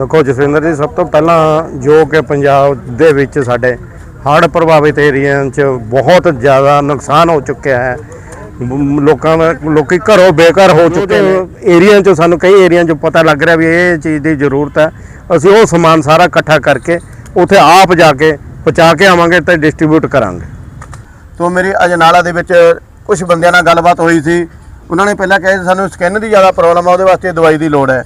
ਦੇਖੋ ਜਸਵਿੰਦਰ ਜੀ, ਸਭ ਤੋਂ ਪਹਿਲਾਂ ਜੋ ਕਿ ਪੰਜਾਬ ਦੇ ਵਿੱਚ ਸਾਡੇ ਹੜ੍ਹ ਪ੍ਰਭਾਵਿਤ ਏਰੀਆ 'ਚ ਬਹੁਤ ਜ਼ਿਆਦਾ ਨੁਕਸਾਨ ਹੋ ਚੁੱਕਿਆ ਹੈ। ਲੋਕਾਂ ਦਾ, ਲੋਕੀ ਘਰੋਂ ਬੇਘਰ ਹੋ ਚੁੱਕੇ ਨੇ। ਏਰੀਆ 'ਚ ਸਾਨੂੰ ਕਈ ਏਰੀਆ 'ਚੋਂ ਪਤਾ ਲੱਗ ਰਿਹਾ ਵੀ ਇਹ ਚੀਜ਼ ਦੀ ਜ਼ਰੂਰਤ ਹੈ। ਅਸੀਂ ਉਹ ਸਮਾਨ ਸਾਰਾ ਇਕੱਠਾ ਕਰਕੇ ਉੱਥੇ ਆਪ ਜਾ ਕੇ ਪਹੁੰਚਾ ਕੇ ਆਵਾਂਗੇ ਤੇ ਡਿਸਟ੍ਰੀਬਿਊਟ ਕਰਾਂਗੇ। ਤੋਂ ਮੇਰੀ ਅਜਨਾਲਾ ਦੇ ਵਿੱਚ ਕੁਝ ਬੰਦਿਆਂ ਨਾਲ ਗੱਲਬਾਤ ਹੋਈ ਸੀ। ਉਹਨਾਂ ਨੇ ਪਹਿਲਾਂ ਕਿਹਾ ਸੀ ਸਾਨੂੰ ਸਕਿਨ ਦੀ ਜ਼ਿਆਦਾ ਪ੍ਰੋਬਲਮ ਆ, ਉਹਦੇ ਵਾਸਤੇ ਦਵਾਈ ਦੀ ਲੋੜ ਹੈ।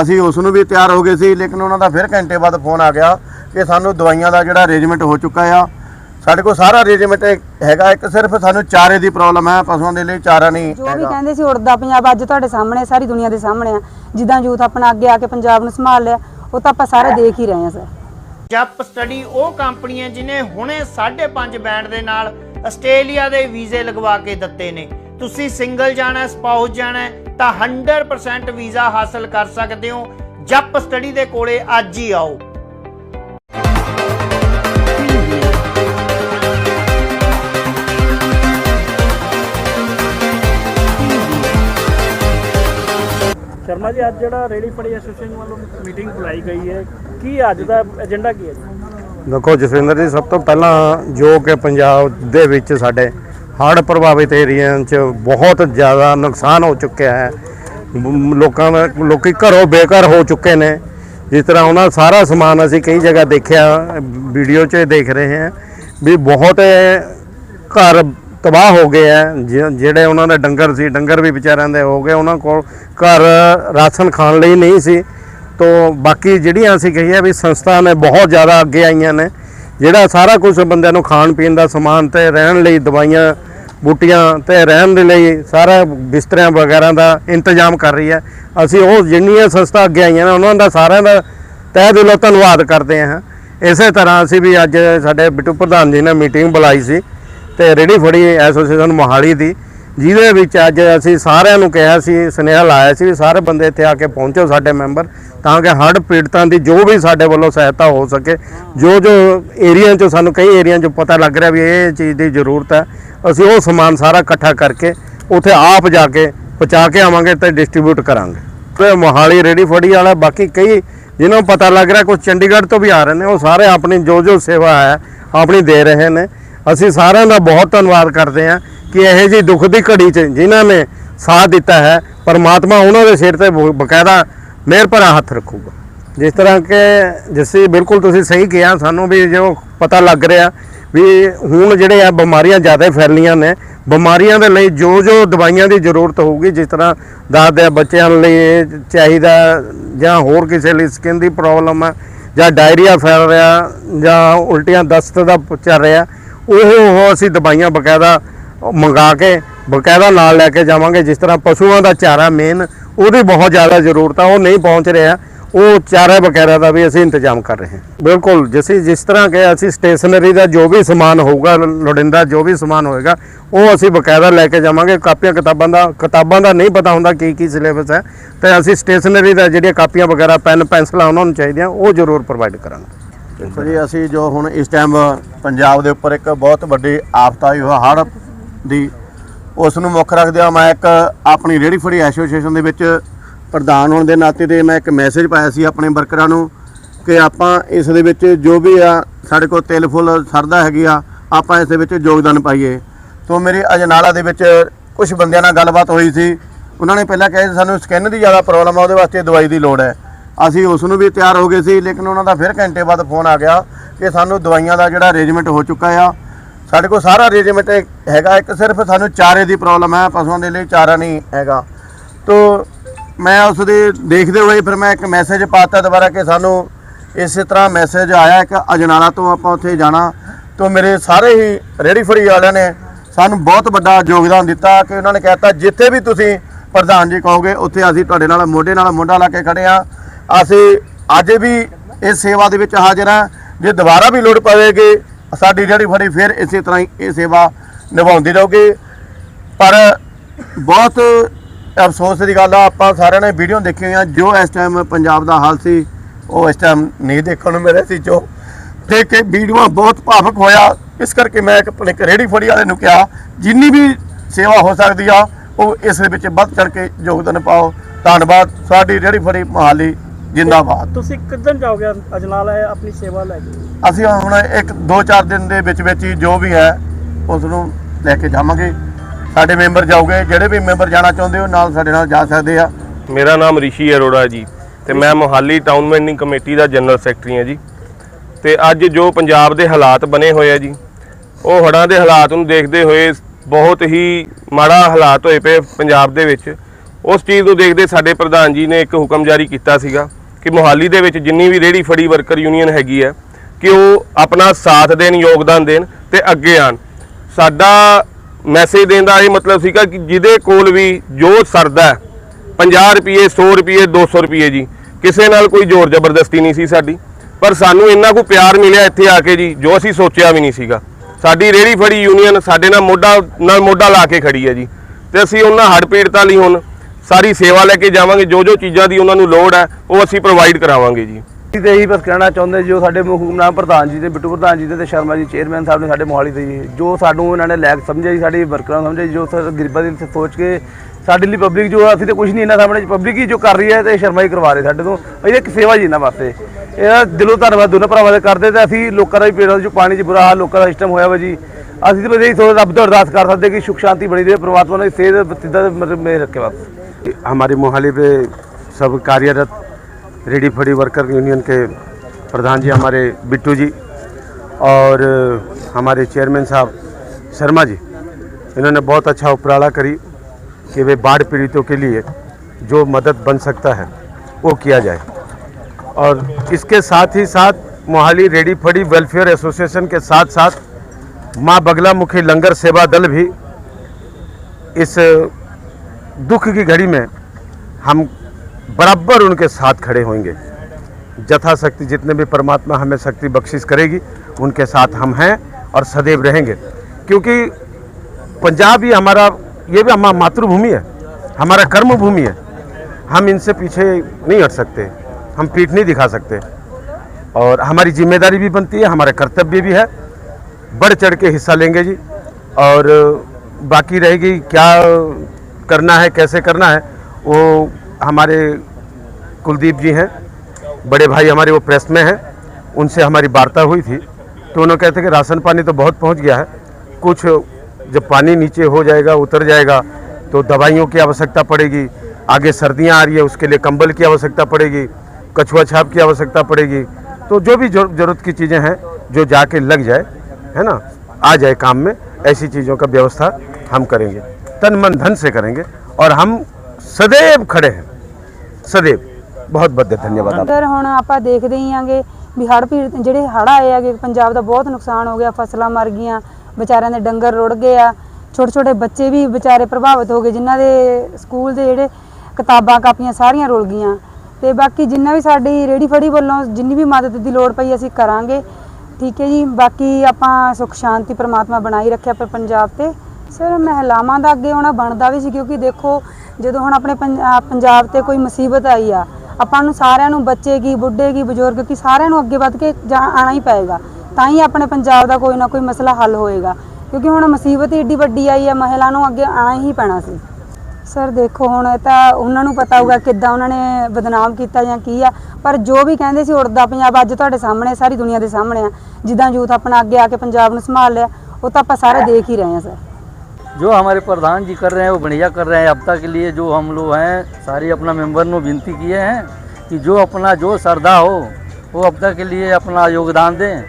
ਅਸੀਂ ਉਸ ਨੂੰ ਵੀ ਤਿਆਰ ਹੋ ਗਏ ਸੀ ਲੇਕਿਨ ਉਹਨਾਂ ਦਾ ਫਿਰ ਘੰਟੇ ਬਾਅਦ ਫੋਨ ਆ ਗਿਆ ਕਿ ਸਾਨੂੰ ਦਵਾਈਆਂ ਦਾ ਜਿਹੜਾ ਅਰੇਂਜਮੈਂਟ ਹੋ ਚੁੱਕਾ ਆ। ਸਾਡੇ ਕੋਲ ਸਾਰਾ ਅਰੇਂਜਮੈਂਟ ਹੈਗਾ ਇੱਕ ਸਿਰਫ ਸਾਨੂੰ ਚਾਰੇ ਦੀ ਪ੍ਰੋਬਲਮ ਹੈ ਪਸ਼ੂਆਂ ਦੇ ਲਈ ਚਾਰਾ ਨਹੀਂ ਜੋ ਵੀ ਹੈਗਾ। ਕਹਿੰਦੇ ਸੀ ਉੜਦਾ ਪੰਜਾਬ ਅੱਜ ਤੁਹਾਡੇ ਸਾਹਮਣੇ ਸਾਰੀ ਦੁਨੀਆ ਦੇ ਸਾਹਮਣੇ ਆ। ਜਿੱਦਾਂ ਯੂਥ ਆਪਣਾ ਅੱਗੇ ਆ ਕੇ ਪੰਜਾਬ ਨੂੰ ਸੰਭਾਲ ਲਿਆ ਉਹ ਤਾਂ ਆਪਾਂ ਸਾਰੇ ਦੇਖ ਹੀ ਰਹੇ ਹਾਂ ਸਰ। ਜਪ ਸਟੱਡੀ ਉਹ ਕੰਪਨੀ ਹੈ ਜਿਨੇ ਹੁਣੇ 5.5 ਬੈਂਡ ਦੇ ਨਾਲ ਆਸਟ੍ਰੇਲੀਆ ਦੇ ਵੀਜ਼ੇ ਲਗਵਾ ਕੇ ਦਿੱਤੇ ਨੇ। ਤੁਸੀਂ ਸਿੰਗਲ ਜਾਣਾ ਹੈ, ਸਪਾਊਸ ਜਾਣਾ ਤਾਂ 100% ਵੀਜ਼ਾ ਹਾਸਲ ਕਰ ਸਕਦੇ ਹੋ। ਜਪ ਸਟੱਡੀ ਦੇ ਕੋਲੇ ਅੱਜ ਹੀ ਆਓ। ਸ਼ਰਮਾ ਜੀ ਅੱਜ ਜਿਹੜਾ ਰੇੜੀ ਫੜੀ ਐਸੋਸੀਏਸ਼ਨ ਵੱਲੋਂ ਮੀਟਿੰਗ ਬੁਲਾਈ ਗਈ ਹੈ ਕੀ ਅੱਜ ਦਾ ਏਜੰਡਾ ਕੀ ਹੈ? ਦੇਖੋ ਜਸਵਿੰਦਰ ਜੀ ਸਭ ਤੋਂ ਪਹਿਲਾਂ ਜੋ ਕਿ ਪੰਜਾਬ ਦੇ ਵਿੱਚ ਸਾਡੇ ਹੜ੍ਹ ਪ੍ਰਭਾਵਿਤ ਏਰੀਆ 'ਚ ਬਹੁਤ ਜ਼ਿਆਦਾ ਨੁਕਸਾਨ ਹੋ ਚੁੱਕਿਆ ਹੈ। ਲੋਕਾਂ ਦਾ, ਲੋਕੀ ਘਰੋਂ ਬੇਘਰ ਹੋ ਚੁੱਕੇ ਨੇ। ਜਿਸ ਤਰ੍ਹਾਂ ਉਹਨਾਂ ਸਾਰਾ ਸਮਾਨ ਅਸੀਂ ਕਈ ਜਗ੍ਹਾ ਦੇਖਿਆ, ਵੀਡੀਓ 'ਚ ਦੇਖ ਰਹੇ ਹਾਂ ਵੀ ਬਹੁਤ ਘਰ ਤਬਾਹ ਹੋ ਗਏ ਆ ਜਿਹੜੇ ਉਹਨਾਂ ਦੇ ਡੰਗਰ ਸੀ, ਡੰਗਰ ਵੀ ਵਿਚਾਰਿਆਂ ਦੇ ਹੋ ਗਏ, ਉਹਨਾਂ ਕੋਲ ਘਰ ਰਾਸ਼ਨ ਖਾਣ ਲਈ ਨਹੀਂ ਸੀ। ਤੋ ਬਾਕੀ ਜਿਹੜੀਆਂ ਅਸੀਂ ਕਹੀਏ ਵੀ ਸੰਸਥਾ ਨੇ ਬਹੁਤ ਜ਼ਿਆਦਾ ਅੱਗੇ ਆਈਆਂ ਨੇ। ਜਿਹੜਾ ਸਾਰਾ ਕੁਝ ਬੰਦਿਆਂ ਨੂੰ ਖਾਣ ਪੀਣ ਦਾ ਸਮਾਨ ਤੇ ਰਹਿਣ ਲਈ ਦਵਾਈਆਂ, ਬੂਟੀਆਂ ਤੇ ਰਹਿਣ ਦੇ ਲਈ ਸਾਰਾ ਬਿਸਤਰਿਆਂ ਵਗੈਰਾ ਦਾ ਇੰਤਜ਼ਾਮ ਕਰ ਰਹੀ ਹੈ। ਅਸੀਂ ਉਹ ਜਿੰਨੀਆਂ ਸੰਸਥਾ ਅੱਗੇ ਆਈਆਂ ਨੇ, ਉਹਨਾਂ ਦਾ ਸਾਰਿਆਂ ਦਾ ਤਹਿ ਦਿਲੋਂ ਧੰਨਵਾਦ ਕਰਦੇ ਹਾਂ। ਇਸੇ ਤਰ੍ਹਾਂ ਅਸੀਂ ਵੀ ਅੱਜ ਸਾਡੇ ਬਿੱਟੂ ਪ੍ਰਧਾਨ ਜੀ ਨੇ ਮੀਟਿੰਗ ਬੁਲਾਈ ਸੀ ਤੇ ਰੇੜੀ ਫੜੀ ਐਸੋਸੀਏਸ਼ਨ ਮੋਹਾਲੀ ਦੀ। ਜਿਹਦੇ ਵਿੱਚ ਅੱਜ ਅਸੀਂ ਸਾਰਿਆਂ ਨੂੰ ਕਿਹਾ ਸੀ, ਸੁਨੇਹਾ ਲਾਇਆ ਸੀ ਵੀ ਸਾਰੇ ਬੰਦੇ ਇੱਥੇ ਆ ਕੇ ਪਹੁੰਚੋ ਸਾਡੇ ਮੈਂਬਰ, ਤਾਂ ਕਿ ਹੜ੍ਹ ਪੀੜਤਾਂ ਦੀ ਜੋ ਵੀ ਸਾਡੇ ਵੱਲੋਂ ਸਹਾਇਤਾ ਹੋ ਸਕੇ। ਜੋ ਜੋ ਏਰੀਆ 'ਚੋਂ ਸਾਨੂੰ ਕਈ ਏਰੀਆ 'ਚੋਂ ਪਤਾ ਲੱਗ ਰਿਹਾ ਵੀ ਇਹ ਚੀਜ਼ ਦੀ ਜ਼ਰੂਰਤ ਹੈ, ਅਸੀਂ ਉਹ ਸਮਾਨ ਸਾਰਾ ਇਕੱਠਾ ਕਰਕੇ ਉੱਥੇ ਆਪ ਜਾ ਕੇ ਪਹੁੰਚਾ ਕੇ ਆਵਾਂਗੇ ਤੇ ਡਿਸਟ੍ਰੀਬਿਊਟ ਕਰਾਂਗੇ। ਤੇ ਮੋਹਾਲੀ ਰੇੜੀ ਫੜੀ ਵਾਲਾ, ਬਾਕੀ ਕਈ ਜਿਹਨਾਂ ਨੂੰ ਪਤਾ ਲੱਗ ਰਿਹਾ ਕੁਝ ਚੰਡੀਗੜ੍ਹ ਤੋਂ ਵੀ ਆ ਰਹੇ ਨੇ, ਉਹ ਸਾਰੇ ਆਪਣੀ ਜੋ ਜੋ ਸੇਵਾ ਹੈ, ਆਪਣੀ ਦੇ ਰਹੇ ਨੇ। ਅਸੀਂ ਸਾਰਿਆਂ ਦਾ ਬਹੁਤ ਧੰਨਵਾਦ ਕਰਦੇ ਹਾਂ ਕਿ ਇਹੋ ਜਿਹੀ ਦੁੱਖ ਦੀ ਘੜੀ 'ਚ ਜਿਨ੍ਹਾਂ ਨੇ ਸਾਥ ਦਿੱਤਾ ਹੈ, ਪਰਮਾਤਮਾ ਉਹਨਾਂ ਦੇ ਸਿਰ ਤੇ ਬ- ਬਕਾਇਦਾ ਮਿਹਰ ਭਰਾ ਹੱਥ ਰੱਖੂਗਾ। ਜਿਸ ਤਰ੍ਹਾਂ ਕਿ ਜਿਸੇ ਬਿਲਕੁਲ ਤੁਸੀਂ ਸਹੀ ਕਿਹਾ, ਸਾਨੂੰ ਵੀ ਜੋ ਪਤਾ ਲੱਗ ਰਿਹਾ ਵੀ ਹੁਣ ਜਿਹੜੇ ਆ ਬਿਮਾਰੀਆਂ ਜ਼ਿਆਦਾ ਫੈਲੀਆਂ ਨੇ, ਬਿਮਾਰੀਆਂ ਦੇ ਲਈ ਜੋ ਜੋ ਦਵਾਈਆਂ ਦੀ ਜ਼ਰੂਰਤ ਹੋਊਗੀ, ਜਿਸ ਤਰ੍ਹਾਂ ਦੱਸਦੇ ਬੱਚਿਆਂ ਲਈ ਚਾਹੀਦਾ ਜਾਂ ਹੋਰ ਕਿਸੇ ਲਈ ਸਕਿਨ ਦੀ ਪ੍ਰੋਬਲਮ ਆ ਜਾਂ ਡਾਇਰੀਆ ਫੈਲ ਰਿਹਾ ਜਾਂ ਉਲਟੀਆਂ ਦਸਤ ਦਾ ਚੱਲ ਰਿਹਾ ਉਹ ਉਹ ਅਸੀਂ ਦਵਾਈਆਂ ਬਕਾਇਦਾ ਮੰਗਾ ਕੇ, ਬਕਾਇਦਾ ਨਾਲ ਲੈ ਕੇ ਜਾਵਾਂਗੇ, ਜਿਸ ਤਰ੍ਹਾਂ ਪਸ਼ੂਆਂ ਦਾ ਚਾਰਾ ਮੇਨ ਉਹਦੀ ਬਹੁਤ ਜ਼ਿਆਦਾ ਜ਼ਰੂਰਤ ਆ, ਉਹ ਨਹੀਂ ਪਹੁੰਚ ਰਿਹਾ। ਉਹ ਚਾਰਾ ਵਗੈਰਾ ਦਾ ਵੀ ਅਸੀਂ ਇੰਤਜ਼ਾਮ ਕਰ ਰਹੇ ਹਾਂ। ਬਿਲਕੁਲ, ਜਿਸ ਜਿਸ ਤਰ੍ਹਾਂ ਕਿ ਅਸੀਂ ਸਟੇਸ਼ਨਰੀ ਦਾ ਜੋ ਵੀ ਸਮਾਨ ਹੋਊਗਾ, ਲੋੜਿੰਦਾ ਜੋ ਵੀ ਸਮਾਨ ਹੋਏਗਾ, ਉਹ ਅਸੀਂ ਬਕਾਇਦਾ ਲੈ ਕੇ ਜਾਵਾਂਗੇ। ਕਾਪੀਆਂ ਕਿਤਾਬਾਂ ਦਾ ਕਿਤਾਬਾਂ ਦਾ ਨਹੀਂ ਪਤਾ ਹੁੰਦਾ ਕੀ ਕੀ ਸਿਲੇਬਸ ਹੈ, ਤੇ ਅਸੀਂ ਸਟੇਸ਼ਨਰੀ ਦਾ ਜਿਹੜੀਆਂ ਕਾਪੀਆਂ ਵਗੈਰਾ, ਪੈਨ, ਪੈਨਸਲਾਂ ਉਹਨਾਂ ਨੂੰ ਚਾਹੀਦੀਆਂ, ਉਹ ਜ਼ਰੂਰ ਪ੍ਰੋਵਾਈਡ ਕਰਾਂਗੇ। ਦੇਖੋ ਜੀ, ਅਸੀਂ ਜੋ ਹੁਣ ਇਸ ਟਾਈਮ ਪੰਜਾਬ ਦੇ ਉੱਪਰ ਇੱਕ ਬਹੁਤ ਵੱਡੀ ਆਫਤ ਆਈ ਹੋਈ, ਹੜ੍ਹ ਦੀ, ਉਸ ਨੂੰ ਮੁੱਖ ਰੱਖਦਿਆਂ ਮੈਂ ਇੱਕ ਆਪਣੀ ਰੇੜੀ ਫੜੀ ਐਸੋਸੀਏਸ਼ਨ ਦੇ ਵਿੱਚ ਪ੍ਰਧਾਨ ਹੋਣ ਦੇ ਨਾਤੇ ਤੇ ਮੈਂ ਇੱਕ ਮੈਸੇਜ ਪਾਇਆ ਸੀ ਆਪਣੇ ਵਰਕਰਾਂ ਨੂੰ ਕਿ ਆਪਾਂ ਇਸ ਦੇ ਵਿੱਚ ਜੋ ਵੀ ਆ, ਸਾਡੇ ਕੋਲ ਤਿਲ ਫੁੱਲ ਸਰਦਾ ਹੈਗੀ ਆ, ਆਪਾਂ ਇਸ ਦੇ ਵਿੱਚ ਯੋਗਦਾਨ ਪਾਈਏ। ਤੋਂ ਮੇਰੀ ਅਜਨਾਲਾ ਦੇ ਵਿੱਚ ਕੁਝ ਬੰਦਿਆਂ ਨਾਲ ਗੱਲਬਾਤ ਹੋਈ ਸੀ। ਉਹਨਾਂ ਨੇ ਪਹਿਲਾਂ ਕਿਹਾ ਸੀ, ਸਾਨੂੰ ਸਕਿਨ ਦੀ ਜ਼ਿਆਦਾ ਪ੍ਰੋਬਲਮ ਆ, ਉਹਦੇ ਵਾਸਤੇ ਦਵਾਈ ਦੀ ਲੋੜ ਹੈ। ਅਸੀਂ ਉਸ ਨੂੰ ਵੀ ਤਿਆਰ ਹੋ ਗਏ ਸੀ, ਲੇਕਿਨ ਉਹਨਾਂ ਦਾ ਫਿਰ ਘੰਟੇ ਬਾਅਦ ਫੋਨ ਆ ਗਿਆ ਕਿ ਸਾਨੂੰ ਦਵਾਈਆਂ ਦਾ ਜਿਹੜਾ ਅਰੇਂਜਮੈਂਟ ਹੋ ਚੁੱਕਾ ਆ। ਸਾਡੇ ਕੋਲ ਸਾਰਾ ਅਰੇਂਜਮੈਂਟ ਹੈਗਾ, ਇੱਕ ਸਿਰਫ ਸਾਨੂੰ ਚਾਰੇ ਦੀ ਪ੍ਰੋਬਲਮ ਹੈ, ਪਸ਼ੂਆਂ ਦੇ ਲਈ ਚਾਰਾ ਨਹੀਂ ਹੈਗਾ। ਤੋ ਮੈਂ ਉਸ ਦੇ ਦੇਖਦੇ ਹੋਏ ਫਿਰ ਮੈਂ ਇੱਕ ਮੈਸੇਜ ਪਾਤਾ ਦੁਬਾਰਾ ਕਿ ਸਾਨੂੰ ਇਸੇ ਤਰ੍ਹਾਂ ਮੈਸੇਜ ਆਇਆ ਇੱਕ ਅਜਨਾਲਾ ਤੋਂ ਆਪਾਂ ਉੱਥੇ ਜਾਣਾ। ਤੋਂ ਮੇਰੇ ਸਾਰੇ ਹੀ ਰੇੜੀ ਫੜੀ ਵਾਲਿਆਂ ਨੇ ਸਾਨੂੰ ਬਹੁਤ ਵੱਡਾ ਯੋਗਦਾਨ ਦਿੱਤਾ ਕਿ ਉਹਨਾਂ ਨੇ ਕਹਿਤਾ, ਜਿੱਥੇ ਵੀ ਤੁਸੀਂ ਪ੍ਰਧਾਨ ਜੀ ਕਹੋਗੇ, ਉੱਥੇ ਅਸੀਂ ਤੁਹਾਡੇ ਨਾਲ ਮੋਢੇ ਨਾਲ ਮੋਢਾ ਲਾ ਕੇ ਖੜੇ ਆ ਅਸੀਂ ਅੱਜ ਵੀ ਇਸ ਸੇਵਾ ਦੇ ਵਿੱਚ ਹਾਜ਼ਰ ਹਾਂ। ਜੇ ਦੁਬਾਰਾ ਵੀ ਲੋੜ ਪਵੇਗੀ, ਸਾਡੀ ਰੇੜੀ ਫੜੀ ਫਿਰ ਇਸੇ ਤਰ੍ਹਾਂ ਹੀ ਇਹ ਸੇਵਾ ਨਿਭਾਉਂਦੀ ਰਹੋਗੇ। ਪਰ ਬਹੁਤ ਅਫਸੋਸ ਦੀ ਗੱਲ ਆ, ਆਪਾਂ ਸਾਰਿਆਂ ਨੇ ਵੀਡੀਓ ਦੇਖੀ ਹੋਈਆਂ, ਜੋ ਇਸ ਟਾਈਮ ਪੰਜਾਬ ਦਾ ਹਾਲ ਸੀ, ਉਹ ਇਸ ਟਾਈਮ ਨਹੀਂ ਦੇਖਣ ਨੂੰ ਮਿਲਿਆ ਸੀ, ਜੋ ਦੇਖ ਕੇ ਵੀਡੀਓ ਬਹੁਤ ਭਾਵਕ ਹੋਇਆ। ਇਸ ਕਰਕੇ ਮੈਂ ਇੱਕ ਆਪਣੇ ਇੱਕ ਫੜੀ ਵਾਲੇ ਨੂੰ ਕਿਹਾ, ਜਿੰਨੀ ਵੀ ਸੇਵਾ ਹੋ ਸਕਦੀ ਆ, ਉਹ ਇਸ ਦੇ ਵਿੱਚ ਵੱਧ ਚੜ ਕੇ ਯੋਗਦਾਨ ਪਾਓ। ਧੰਨਵਾਦ। ਸਾਡੀ ਰੇੜੀ ਫੜੀ ਮਹਾਲੀ ਜਿੰਦਾਬਾਦ। ਤੁਸੀਂ ਕਿੱਦਣ ਜਾਓਗੇ ਅਜਨਾਲਾ ਹੈ ਆਪਣੀ ਸੇਵਾ ਲੈ ਕੇ? ਅਸੀਂ ਹੁਣ ਇੱਕ 2-4 ਦਿਨ ਦੇ ਵਿੱਚ ਵਿੱਚ ਹੀ ਜੋ ਵੀ ਹੈ ਉਸ ਨੂੰ ਲੈ ਕੇ ਜਾਵਾਂਗੇ। ਸਾਡੇ ਮੈਂਬਰ ਜਾਓਗੇ ਜਿਹੜੇ ਵੀ ਮੈਂਬਰ ਜਾਣਾ ਚਾਹੁੰਦੇ ਹੋ ਨਾਲ ਸਾਡੇ ਨਾਲ ਜਾ ਸਕਦੇ ਆ। ਮੇਰਾ ਨਾਮ ਰਿਸ਼ੀ ਅਰੋੜਾ ਜੀ ਤੇ ਮੈਂ ਮੋਹਾਲੀ ਟਾਊਨ ਮੈਨਿੰਗ ਕਮੇਟੀ ਦਾ ਜਨਰਲ ਸੈਕਟਰੀ ਹਾਂ ਜੀ। ਤੇ ਅੱਜ ਜੋ ਪੰਜਾਬ ਦੇ ਹਾਲਾਤ ਬਣੇ ਹੋਏ ਆ ਜੀ ਉਹ ਹੜ੍ਹਾਂ ਦੇ ਹਾਲਾਤ ਨੂੰ ਦੇਖਦੇ ਹੋਏ ਬਹੁਤ ਹੀ ਮਾੜਾ ਹਾਲਾਤ ਹੋਏ ਪਏ ਪੰਜਾਬ ਦੇ ਵਿੱਚ। ਉਸ ਚੀਜ਼ ਨੂੰ ਦੇਖਦੇ ਸਾਡੇ ਪ੍ਰਧਾਨ ਜੀ ਨੇ ਇੱਕ ਹੁਕਮ ਜਾਰੀ ਕੀਤਾ ਸੀਗਾ। ਕਿ ਮੋਹਾਲੀ ਦੇ ਵਿੱਚ ਜਿੰਨੀ ਵੀ ਰੇੜੀ ਫੜੀ ਵਰਕਰ ਯੂਨੀਅਨ ਹੈਗੀ ਹੈ, ਕਿ ਉਹ ਆਪਣਾ ਸਾਥ ਦੇਣ, ਯੋਗਦਾਨ ਦੇਣ ਤੇ ਅੱਗੇ ਆਣ ਸਾਡਾ ਮੈਸੇਜ ਦੇਣ ਦਾ ਇਹ ਮਤਲਬ ਸੀਗਾ ਕਿ ਜਿਹਦੇ ਕੋਲ ਵੀ ਜੋ ਸਰਦਾ ਹੈ 50 ਰੁਪਏ 100 ਰੁਪਏ 200 ਰੁਪਏ ਜੀ, ਕਿਸੇ ਨਾਲ ਕੋਈ ਜ਼ੋਰ ਜ਼ਬਰਦਸਤੀ ਨਹੀਂ ਸੀ ਸਾਡੀ। ਪਰ ਸਾਨੂੰ ਇੰਨਾ ਕੁ ਪਿਆਰ ਮਿਲਿਆ ਇੱਥੇ ਆ ਕੇ ਜੀ, ਜੋ ਅਸੀਂ ਸੋਚਿਆ ਵੀ ਨਹੀਂ ਸੀਗਾ। ਸਾਡੀ ਰੇੜੀ ਫੜੀ ਯੂਨੀਅਨ ਸਾਡੇ ਨਾਲ ਮੋਢਾ ਨਾਲ ਮੋਢਾ ਲਾ ਕੇ ਖੜੀ ਹੈ ਜੀ। ਤੇ ਅਸੀਂ ਉਹਨਾਂ ਹੜ੍ਹ ਪੀੜਤਾਂ ਲਈ ਹੁਣ ਸਾਰੀ ਸੇਵਾ ਲੈ ਕੇ ਜਾਵਾਂਗੇ ਜੋ ਜੋ ਚੀਜ਼ਾਂ ਦੀ ਉਹਨਾਂ ਨੂੰ ਲੋੜ ਹੈ ਉਹ ਅਸੀਂ ਪ੍ਰੋਵਾਈਡ ਕਰਾਵਾਂਗੇ ਜੀ। ਅਸੀਂ ਤੇ ਇਹੀ ਬਸ ਕਹਿਣਾ ਚਾਹੁੰਦੇ ਜੋ ਸਾਡੇ ਹੁਕਮਨਾਮ ਪ੍ਰਧਾਨ ਜੀ ਨੇ ਬਿੱਟੂ ਪ੍ਰਧਾਨ ਜੀ ਨੇ ਤੇ ਸ਼ਰਮਾ ਜੀ ਚੇਅਰਮੈਨ ਸਾਹਿਬ ਨੇ ਸਾਡੇ ਮੋਹਾਲੀ ਦੇ ਜੀ, ਜੋ ਸਾਨੂੰ ਇਹਨਾਂ ਨੇ ਲੈਕ ਸਮਝਿਆ ਜੀ ਸਾਡੇ ਵਰਕਰਾਂ ਨੂੰ ਸਮਝਿਆ ਜੋ ਗਰੀਬਾਂ ਦੀ ਸੋਚ ਕੇ ਸਾਡੇ ਲਈ ਪਬਲਿਕ ਜੋ ਅਸੀਂ ਤੇ ਕੁਝ ਨਹੀਂ ਇਹਨਾਂ ਸਾਹਮਣੇ ਪਬਲਿਕ ਹੀ ਜੋ ਕਰ ਰਹੀ ਹੈ ਤੇ ਸ਼ਰਮਾ ਹੀ ਕਰਵਾ ਰਹੇ ਸਾਡੇ ਤੋਂ। ਇਹ ਇੱਕ ਸੇਵਾ ਜੀ ਇਹਨਾਂ ਵਾਸਤੇ। ਇਹਦਾ ਦਿਲੋਂ ਧੰਨਵਾਦ ਦੋਨੋਂ ਭਰਾਵਾਂ ਦਾ ਕਰਦੇ ਤੇ ਅਸੀਂ ਲੋਕਾਂ ਦਾ ਵੀ ਪੇੜਾ ਜੋ ਪਾਣੀ 'ਚ ਬੁਰਾ ਹਾਲ ਲੋਕਾਂ ਦਾ ਸਿਸਟਮ ਹੋਇਆ ਵਾ ਜੀ। ਅਸੀਂ ਤੇ ਬਸ ਇਹੀ ਸੋਚ ਰੱਬ ਤੋਂ ਅਰਦਾਸ ਕਰ ਸਕਦੇ ਕਿ ਸੁਖ ਸ਼ਾਂਤੀ ਬਣੀ ਰਹੇ ਪ੍ਰਮਾਤਮਾ ਨੇ ਸਿਹਤ ਸਿੱਧਾ ਮਤਲਬ ਮੇਰ ਰੱਖੇ ਬਸ। हमारे मोहाली पे सब कार्यरत रेडी फड़ी वर्कर यूनियन के प्रधान जी, हमारे बिट्टू जी और हमारे चेयरमैन साहब शर्मा जी, इन्होंने बहुत अच्छा उपराला करी कि वे बाढ़ पीड़ितों के लिए जो मदद बन सकता है, वो किया जाए। और इसके साथ ही साथ मोहाली रेडी फड़ी वेलफेयर एसोसिएशन के साथ साथ माँ बगला मुखी लंगर सेवा दल भी इस दुख की घड़ी में हम बराबर उनके साथ खड़े होंगे। यथाशक्ति जितने भी परमात्मा हमें शक्ति बख्शिश करेगी, उनके साथ हम हैं और सदैव रहेंगे। क्योंकि पंजाब ही हमारा, ये भी हमारा मातृभूमि है, हमारा कर्म भूमि है। हम इनसे पीछे नहीं हट सकते, हम पीठ नहीं दिखा सकते। और हमारी ज़िम्मेदारी भी बनती है, हमारा कर्तव्य भी है। बढ़ चढ़ के हिस्सा लेंगे जी। और बाकी रहेगी क्या करना है, कैसे करना है, वो हमारे कुलदीप जी हैं। बड़े भाई हमारे वो प्रेस में हैं, उनसे हमारी वार्ता हुई थी। तो उन्होंने कहते कि राशन पानी तो बहुत पहुँच गया है, कुछ जब पानी नीचे हो जाएगा, उतर जाएगा तो दवाइयों की आवश्यकता पड़ेगी, आगे सर्दियाँ आ रही है, उसके लिए कंबल की आवश्यकता पड़ेगी, कछुआ छाप की आवश्यकता पड़ेगी। तो जो भी जरू- ज़रूरत की चीज़ें हैं, जो जाके लग जाए, है ना, आ जाए काम में, ऐसी चीज़ों का व्यवस्था हम करेंगे। तन मन धन से करेंगे और हम सदैव खड़े हैं सदैव बहुत बहुत धन्यवाद आप ਸਰ ਹੁਣ ਆਪਾਂ ਦੇਖਦੇ ਹੀ ਆਂਗੇ ਵੀ ਹੜ੍ਹ ਪੀੜਤ ਜਿਹੜੇ ਹੜ੍ਹ ਆਏ ਆਗੇ ਪੰਜਾਬ ਦਾ ਬਹੁਤ ਨੁਕਸਾਨ ਹੋ ਗਿਆ ਫਸਲਾਂ ਮਰ ਗਈਆਂ ਵਿਚਾਰਿਆਂ ਦੇ ਡੰਗਰ ਰੁੜ ਗਏ ਆ ਛੋਟੇ ਛੋਟੇ ਬੱਚੇ ਵੀ ਵਿਚਾਰੇ ਪ੍ਰਭਾਵਿਤ ਹੋ ਗਏ ਜਿਨ੍ਹਾਂ ਦੇ ਸਕੂਲ ਦੇ ਜਿਹੜੇ ਕਿਤਾਬਾਂ ਕਾਪੀਆਂ ਸਾਰੀਆਂ ਰੁਲ ਗਈਆਂ ਤੇ ਬਾਕੀ ਜਿੰਨਾ ਵੀ ਸਾਡੀ ਰੇੜੀ ਫੜੀ ਵੱਲੋਂ ਜਿੰਨੀ ਵੀ ਮਦਦ ਦੀ ਲੋੜ ਪਈ ਅਸੀਂ ਕਰਾਂਗੇ ਠੀਕ ਹੈ ਜੀ ਬਾਕੀ ਆਪਾਂ ਸੁਖ ਸ਼ਾਂਤੀ ਪ੍ਰਮਾਤਮਾ ਬਣਾਈ ਰੱਖਿਆ ਪਰ ਪੰਜਾਬ ਤੇ ਸਰ, ਮਹਿਲਾਵਾਂ ਦਾ ਅੱਗੇ ਆਉਣਾ ਬਣਦਾ ਵੀ ਸੀ ਕਿਉਂਕਿ ਦੇਖੋ, ਜਦੋਂ ਹੁਣ ਆਪਣੇ ਪੰਜ- ਪੰਜਾਬ ਤੇ ਕੋਈ ਮੁਸੀਬਤ ਆਈ ਆ, ਆਪਾਂ ਨੂੰ ਸਾਰਿਆਂ ਨੂੰ ਬੱਚੇ ਕੀ, ਬੁੱਢੇ ਕੀ, ਬਜ਼ੁਰਗ ਕੀ, ਸਾਰਿਆਂ ਨੂੰ ਅੱਗੇ ਵੱਧ ਕੇ ਜਾ- ਆਉਣਾ ਹੀ ਪਏਗਾ। ਤਾਂ ਹੀ ਆਪਣੇ ਪੰਜਾਬ ਦਾ ਕੋਈ ਨਾ ਕੋਈ ਮਸਲਾ ਹੱਲ ਹੋਏਗਾ। ਕਿਉਂਕਿ ਹੁਣ ਮੁਸੀਬਤ ਹੀ ਏਡੀ ਵੱਡੀ ਆਈ ਆ, ਮਹਿਲਾ ਨੂੰ ਅੱਗੇ ਆਉਣਾ ਹੀ ਪੈਣਾ ਸੀ। ਸਰ, ਦੇਖੋ ਹੁਣ ਇਹ ਤਾਂ ਉਹਨਾਂ ਨੂੰ ਪਤਾ ਹੋਊਗਾ ਕਿੱਦਾਂ ਉਹਨਾਂ ਨੇ ਬਦਨਾਮ ਕੀਤਾ ਜਾਂ ਕੀ ਆ, ਪਰ ਜੋ ਵੀ ਕਹਿੰਦੇ ਸੀ ਉੜਦਾ ਪੰਜਾਬ ਅੱਜ ਤੁਹਾਡੇ ਸਾਹਮਣੇ, ਸਾਰੀ ਦੁਨੀਆ ਦੇ ਸਾਹਮਣੇ ਆ। ਜਿੱਦਾਂ ਯੂਥ ਆਪਣਾ ਅੱਗੇ ਆ ਕੇ ਪੰਜਾਬ ਨੂੰ ਸੰਭਾਲ ਲਿਆ, ਉਹ ਤਾਂ ਆਪਾਂ ਸਾਰੇ ਦੇਖ ਹੀ ਰਹੇ ਹਾਂ, ਸਰ। जो हमारे प्रधान जी कर रहे हैं, वो बढ़िया कर रहे हैं आपदा के लिए, जो हम लोग हैं, सारे अपना मेंबर ने विनती किए हैं कि जो अपना, जो श्रद्धा हो, वो आपदा के लिए अपना योगदान दें।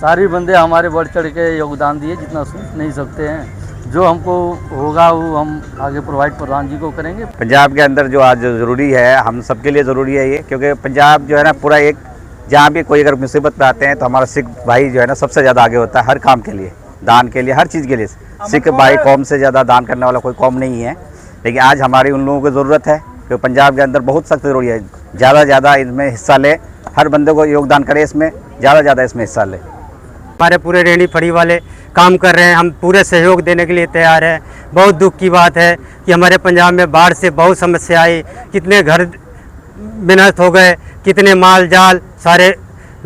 सारे बंदे हमारे बढ़ चढ़ के योगदान दिए, जितना सोच नहीं सकते हैं। जो हमको होगा, वो हम आगे प्रोवाइड प्रधान जी को करेंगे। पंजाब के अंदर जो आज ज़रूरी है, हम सबके लिए ज़रूरी है ये, क्योंकि पंजाब जो है ना, पूरा एक, जहाँ भी कोई अगर मुसीबत में आते हैं तो हमारा सिख भाई जो है ना, सबसे ज़्यादा आगे होता है, हर काम के लिए। दान के लिए हर चीज़ के लिए। सिख भाई कौम से ज़्यादा दान करने वाला कोई कौम नहीं है। लेकिन आज हमारी उन लोगों को ज़रूरत है क्योंकि पंजाब के अंदर बहुत सख्त ज़रूरी है। ज़्यादा ज़्यादा इसमें हिस्सा ले हर बंदे को योगदान करे इसमें ज़्यादा ज़्यादा इसमें हिस्सा ले। हमारे पूरे रेणी फड़ी वाले काम कर रहे हैं हम पूरे सहयोग देने के लिए तैयार हैं। बहुत दुख की बात है कि हमारे पंजाब में बाढ़ से बहुत समस्या आई कितने घर विनष्ट हो गए कितने माल जाल सारे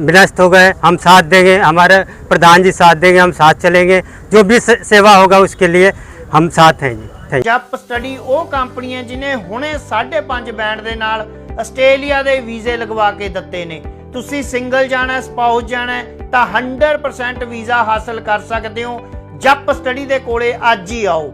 विनष्ट हो गए हम साथ देंगे हमारे प्रधान जी साथ देंगे हम साथ चलेंगे जो भी से- सेवा होगा उसके लिए हम साथ हैं जी थैंक यू ਜਪ ਸਟੱਡੀ ਉਹ ਕੰਪਨੀ ਹੈ ਜਿਨੇ ਹੁਣੇ 5.5 ਬੈਂਡ ਦੇ ਨਾਲ ਆਸਟ੍ਰੇਲੀਆ ਦੇ ਵੀਜ਼ੇ ਲਗਵਾ ਕੇ ਦਿੱਤੇ ਨੇ ਤੁਸੀਂ ਸਿੰਗਲ ਜਾਣਾ ਸਪਾਊਸ ਜਾਣਾ ਹੈ ਤਾਂ 100% ਵੀਜ਼ਾ ਹਾਸਲ ਕਰ ਸਕਦੇ ਹੋ ਜੱਪ ਸਟੱਡੀ ਦੇ ਕੋਲੇ ਅੱਜ ਹੀ ਆਓ